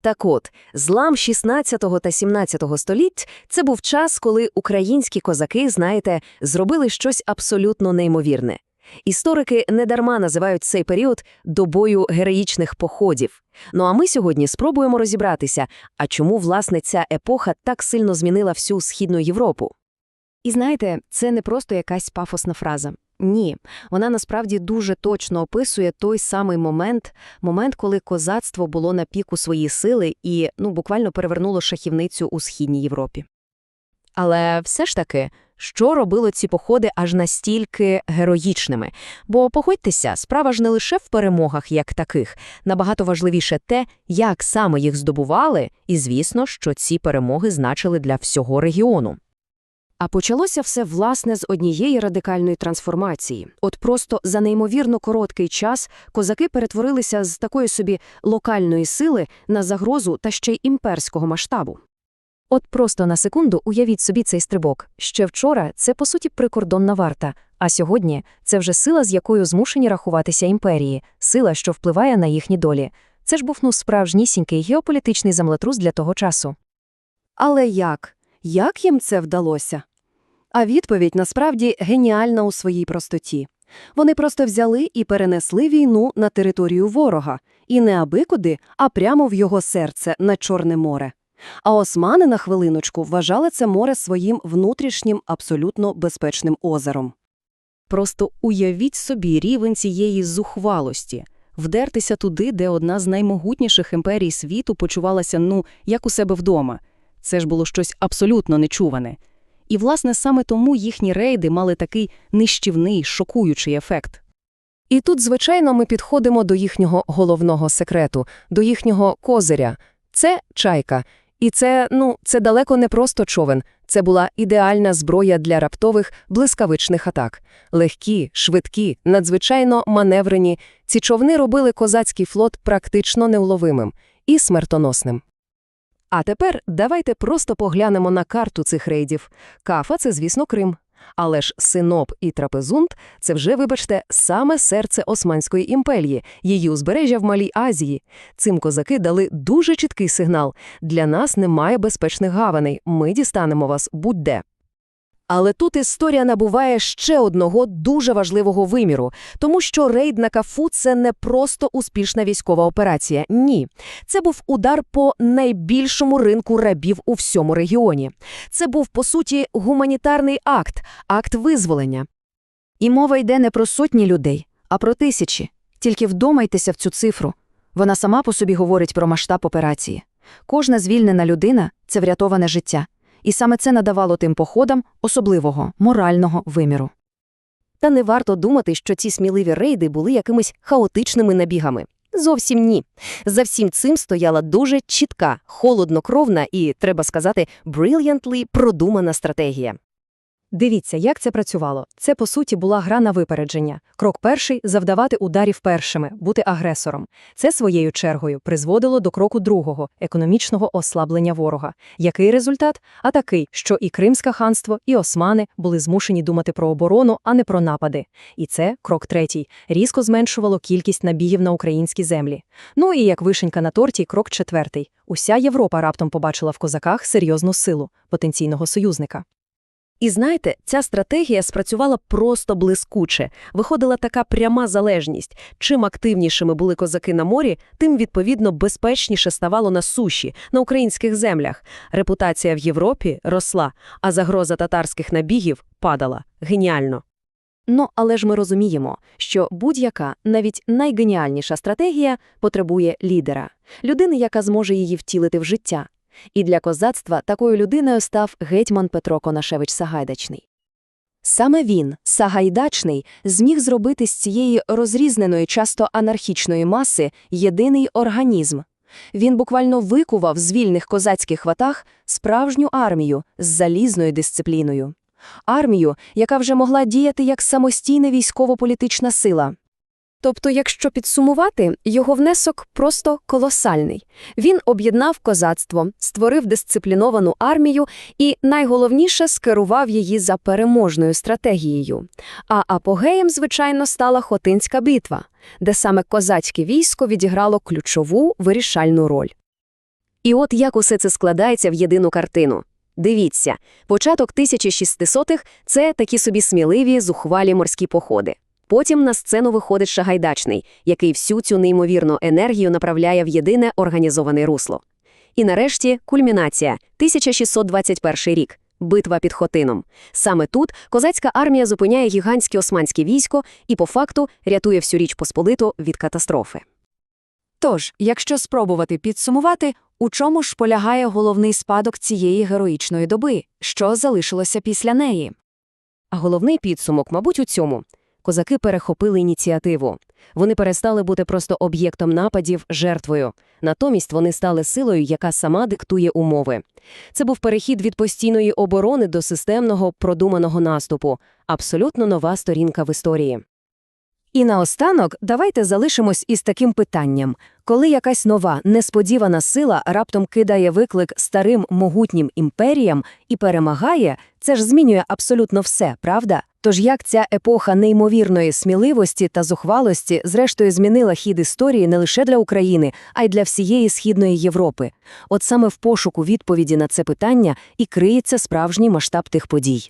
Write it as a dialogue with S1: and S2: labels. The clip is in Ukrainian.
S1: Так от, злам 16 та 17 століть – це був час, коли українські козаки, знаєте, зробили щось абсолютно неймовірне. Історики недарма називають цей період добою героїчних походів. Ну а ми сьогодні спробуємо розібратися, а чому, власне, ця епоха так сильно змінила всю Східну Європу.
S2: І знаєте, це не просто якась пафосна фраза. Ні, вона насправді дуже точно описує той самий момент, момент, коли козацтво було на піку своєї сили і, ну, буквально перевернуло шахівницю у Східній Європі.
S3: Але все ж таки, що робило ці походи аж настільки героїчними? Бо, погодьтеся, справа ж не лише в перемогах як таких. Набагато важливіше те, як саме їх здобували, і, звісно, що ці перемоги значили для всього регіону.
S2: А почалося все, власне, з однієї радикальної трансформації. От просто за неймовірно короткий час козаки перетворилися з такої собі локальної сили на загрозу та ще й імперського масштабу.
S3: От просто на секунду уявіть собі цей стрибок. Ще вчора це, по суті, прикордонна варта, а сьогодні це вже сила, з якою змушені рахуватися імперії, сила, що впливає на їхні долі. Це ж був ну справжнісінький геополітичний землетрус для того часу.
S2: Але як? Як їм це вдалося? А відповідь насправді геніальна у своїй простоті. Вони просто взяли і перенесли війну на територію ворога, і не аби куди, а прямо в його серце на Чорне море. А османи на хвилиночку вважали це море своїм внутрішнім абсолютно безпечним озером.
S4: Просто уявіть собі рівень цієї зухвалості. Вдертися туди, де одна з наймогутніших імперій світу почувалася, ну, як у себе вдома. Це ж було щось абсолютно нечуване. І, власне, саме тому їхні рейди мали такий нищівний, шокуючий ефект.
S3: І тут, звичайно, ми підходимо до їхнього головного секрету, до їхнього козиря. Це чайка. І це, ну, це далеко не просто човен. Це була ідеальна зброя для раптових, блискавичних атак. Легкі, швидкі, надзвичайно маневрені. Ці човни робили козацький флот практично неуловимим і смертоносним. А тепер давайте просто поглянемо на карту цих рейдів. Кафа – це, звісно, Крим. Але ж Синоп і Трапезунт – це вже, вибачте, саме серце Османської імперії, її узбережжя в Малій Азії. Цим козаки дали дуже чіткий сигнал – для нас немає безпечних гаваней, ми дістанемо вас будь-де. Але тут історія набуває ще одного дуже важливого виміру, тому що рейд на Кафу – це не просто успішна військова операція. Ні. Це був удар по найбільшому ринку рабів у всьому регіоні. Це був, по суті, гуманітарний акт, акт визволення.
S2: І мова йде не про сотні людей, а про тисячі. Тільки вдумайтеся в цю цифру. Вона сама по собі говорить про масштаб операції. Кожна звільнена людина – це врятоване життя. І саме це надавало тим походам особливого, морального виміру.
S1: Та не варто думати, що ці сміливі рейди були якимись хаотичними набігами. Зовсім ні. За всім цим стояла дуже чітка, холоднокровна і, треба сказати, brilliantly продумана стратегія.
S3: Дивіться, як це працювало. Це, по суті, була гра на випередження. Крок перший – завдавати ударів першими, бути агресором. Це, своєю чергою, призводило до кроку другого – економічного ослаблення ворога. Який результат? А такий, що і Кримське ханство, і османи були змушені думати про оборону, а не про напади. І це, крок третій, різко зменшувало кількість набігів на українські землі. Ну і як вишенька на торті, крок четвертий. Уся Європа раптом побачила в козаках серйозну силу – потенційного союзника.
S1: І знаєте, ця стратегія спрацювала просто блискуче. Виходила така пряма залежність. Чим активнішими були козаки на морі, тим, відповідно, безпечніше ставало на суші, на українських землях. Репутація в Європі росла, а загроза татарських набігів падала. Геніально.
S2: Ну, але ж ми розуміємо, що будь-яка, навіть найгеніальніша стратегія потребує лідера, людини, яка зможе її втілити в життя. І для козацтва такою людиною став гетьман Петро Конашевич Сагайдачний. Саме він, Сагайдачний, зміг зробити з цієї розрізненої, часто анархічної маси єдиний організм. Він буквально викував з вільних козацьких ватаг справжню армію з залізною дисципліною. Армію, яка вже могла діяти як самостійна військово-політична сила. Тобто, якщо підсумувати, його внесок просто колосальний. Він об'єднав козацтво, створив дисципліновану армію і, найголовніше, скерував її за переможною стратегією. А апогеєм, звичайно, стала Хотинська битва, де саме козацьке військо відіграло ключову вирішальну роль.
S3: І от як усе це складається в єдину картину. Дивіться, початок 1600-х – це такі собі сміливі, зухвалі морські походи. Потім на сцену виходить Шагайдачний, який всю цю неймовірну енергію направляє в єдине організоване русло. І нарешті кульмінація – 1621 рік. Битва під Хотином. Саме тут козацька армія зупиняє гігантське османське військо і, по факту, рятує всю Річ Посполиту від катастрофи.
S2: Тож, якщо спробувати підсумувати, у чому ж полягає головний спадок цієї героїчної доби, що залишилося після неї?
S3: А головний підсумок, мабуть, у цьому. Козаки перехопили ініціативу. Вони перестали бути просто об'єктом нападів, жертвою. Натомість вони стали силою, яка сама диктує умови. Це був перехід від постійної оборони до системного, продуманого наступу. Абсолютно нова сторінка в історії.
S5: І наостанок давайте залишимось із таким питанням. Коли якась нова, несподівана сила раптом кидає виклик старим могутнім імперіям і перемагає, це ж змінює абсолютно все, правда? Тож як ця епоха неймовірної сміливості та зухвалості зрештою змінила хід історії не лише для України, а й для всієї Східної Європи? От саме в пошуку відповіді на це питання і криється справжній масштаб тих подій.